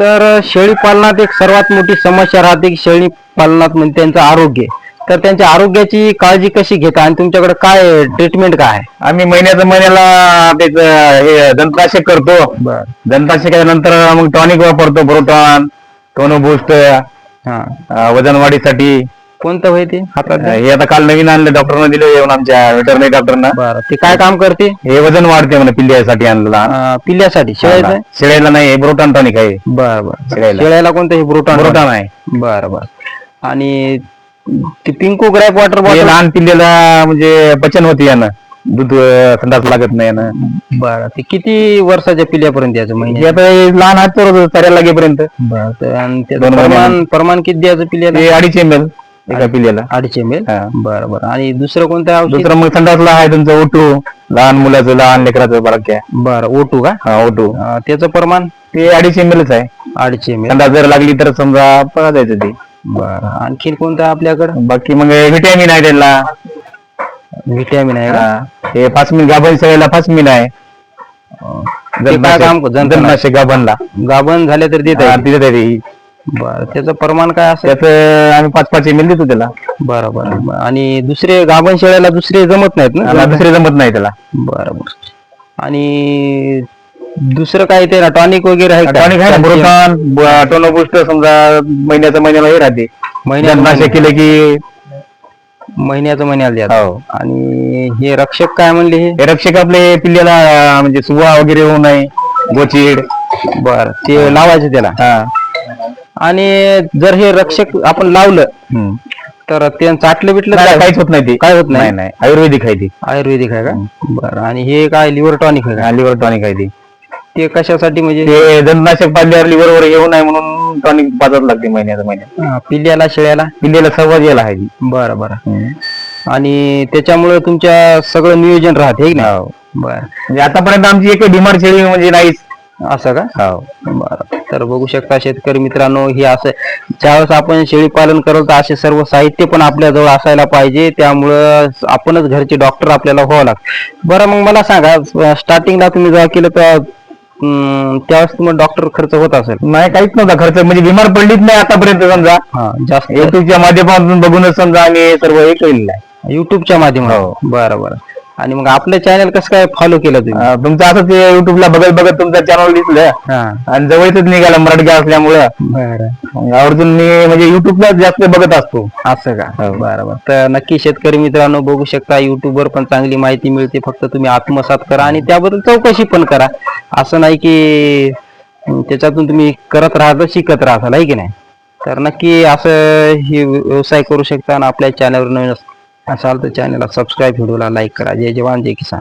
तर शेळी पालनात एक सर्वात मोठी समस्या राहते की शेळी पालनात म्हणजे त्यांचं आरोग्य. तर त्यांच्या आरोग्याची काळजी कशी घेता आणि तुमच्याकडे काय ट्रीटमेंट काय आहे? आम्ही महिन्याच्या महिन्याला त्याच हे दंतनाशक करतो. बर. दंतनाशकानंतर मग टॉनिक वापरतो प्रोटॉन टोनो बूस्ट हा. वजन वाढीसाठी. कोणतं होय ते? हातात हे आता काल नवीन आणलं डॉक्टरनं दिलं येऊन आमच्या वेटरनरी डॉक्टरना बर ते काय काम करते? हे वजन वाढते म्हणे पिल्ल्यासाठी आणलं लहान. अं, पिल्ल्यासाठी. शेळ्याचं? शेळ्याला नाही हे प्रोटॉन टॉनिक आहे. बर बर. शेळ्याला. शेळ्याला कोणतं हे ब्रोटॉन प्रोटॉन आहे. बर बर. आणि ती पिंकू ग्रॅप वॉटर हे बॉटल? लहान पिल्ल्याला म्हणजे पचन होते यानं. दूध अं, संडास लागत नाही यानं. बर ते किती वर्षाच्या पिल्ल्यापर्यंत याचं हे महिन्यात आता हे लहान हात तर साऱ्या लागेपर्यंत. बर तर आणि त्याचं दोन प्रमाण प्रमाण किती द्यायचं पिल्ल्याला? हे अडीच एम एल एका पिल्ल्याला अडीच एम एल हा. बर बर. आणि दुसरं कोणतं औषध? दुसरं मग संडासला आहे तुमचं ओटू लहान मुलाचं लहान लेकराचं बारक्या बर ओटू का? हा ओटू अं, त्याचं प्रमाण? ते अडीच एम एलच आहे. अडीच एम एल संडास जर लागली तर समजा पळा जायचं ते. बर. आणखीन कोणतं आहे आपल्याकडं? बाकी मग व्हिटॅमिन आहे त्याला व्हिटॅमिन आहे का? हा. हे पाच मिनिट गाभण सगळ्याला पाच मिनिट आहे ते काय काम जंतुनाशक जंतनाशक गाभणला. गाभण झाले तर देत आहे तिथे बर त्याचं प्रमाण काय असेल? त्याच आम्ही पाच पाच एम एल देतो त्याला. बरं बरं बरं. आणि दुसरे गाभण शेळ्याला दुसरे जमत नाहीत ना? दुसरे जमत नाही त्याला. बरं बरं. आणि दुसरं काय ते टॉनिक वगैरे आहे का? टॉनिक आहे ना समजा महिन्याच्या महिन्याला हे राहते. महिन्याचं जंतनाशक केलं की महिन्याचं महिन्याला द्या हो. आणि हे रक्षक काय म्हणले हे? हे रक्षक आपले पिल्ल्याला म्हणजे सुवा वगैरे होऊ नये गोचीड. बर ते लावायचं त्याला. हा. आणि जर हे रक्षक आपण लावलं. तर ते चाटलं बिटलं काय काहीच होत नाही ते. काय होत नाही? नाही आयुर्वेदिक आहे ती. आयुर्वेदिक आहे का? बरं. आणि हे काय लिव्हर टॉनिक आहे का? लिव्हर टॉनिक आहे ती. ते कशासाठी म्हणजे? ते जंतनाशक पाडल्यावर लिव्हर वर येऊ नये म्हणून टॉनिक पाजत लागते महिन्याच्या महिन्यात. हा, पिल्ल्याला शेळ्याला? पिल्ल्याला सर्वात यायला आहे बरं बरं. आणि त्याच्यामुळे तुमच्या सगळं नियोजन राहते हे नाही? हो. बर. म्हणजे आतापर्यंत आमची एक डिमांड शेळी म्हणजे नाहीच. असं का? हो. बरं. तर बघू शकता शेतकरी मित्रांनो हे असं ज्यावेळेस आपण शेळी पालन करत तर असे सर्व साहित्य पण आपल्याजवळ असायला पाहिजे. त्यामुळं आपणच घरचे डॉक्टर आपल्याला व्हावं लागतं. बरं मग मला सांगा स्टार्टिंगला तुम्ही जेव्हा केलं तर त्यावेळेस तुम्हाला डॉक्टर खर्च होत असेल? नाही काहीच नव्हता खर्च. म्हणजे बिमार पडलीच नाही आतापर्यंत समजा. हा जास्त. युट्यूबच्या माध्यमातून बघूनच समजा आम्ही हे सर्व हे केलेलं आहे. युट्यूबच्या माध्यमातून. बरं बरं. आणि मग आपलं चॅनल कसं काय फॉलो केलं तुम्ही? अं, तुमचं असं ते युट्यूबला बघत बघत तुमचं चॅनल दिसलं. हा. आणि जवळच निघाला मराठी असल्यामुळं. बरं. मग आवर्जून मी म्हणजे युट्यूबला जास्त बघत असतो. असं का? बरोबर तर नक्की शेतकरी मित्रांनो बघू शकता YouTube वर पण चांगली माहिती मिळते. फक्त तुम्ही आत्मसात करा आणि त्याबद्दल चौकशी पण करा. असं नाही की अं, त्याच्यातून तुम्ही करत राहता शिकत राहता आहे की नाही? तर नक्की असं हे व्यवसाय करू शकता आणि आपल्या चॅनलवर नवीन असाल तर चॅनलला सबस्क्राईब व्हिडिओला लाईक करा. जय जवान जय किसान.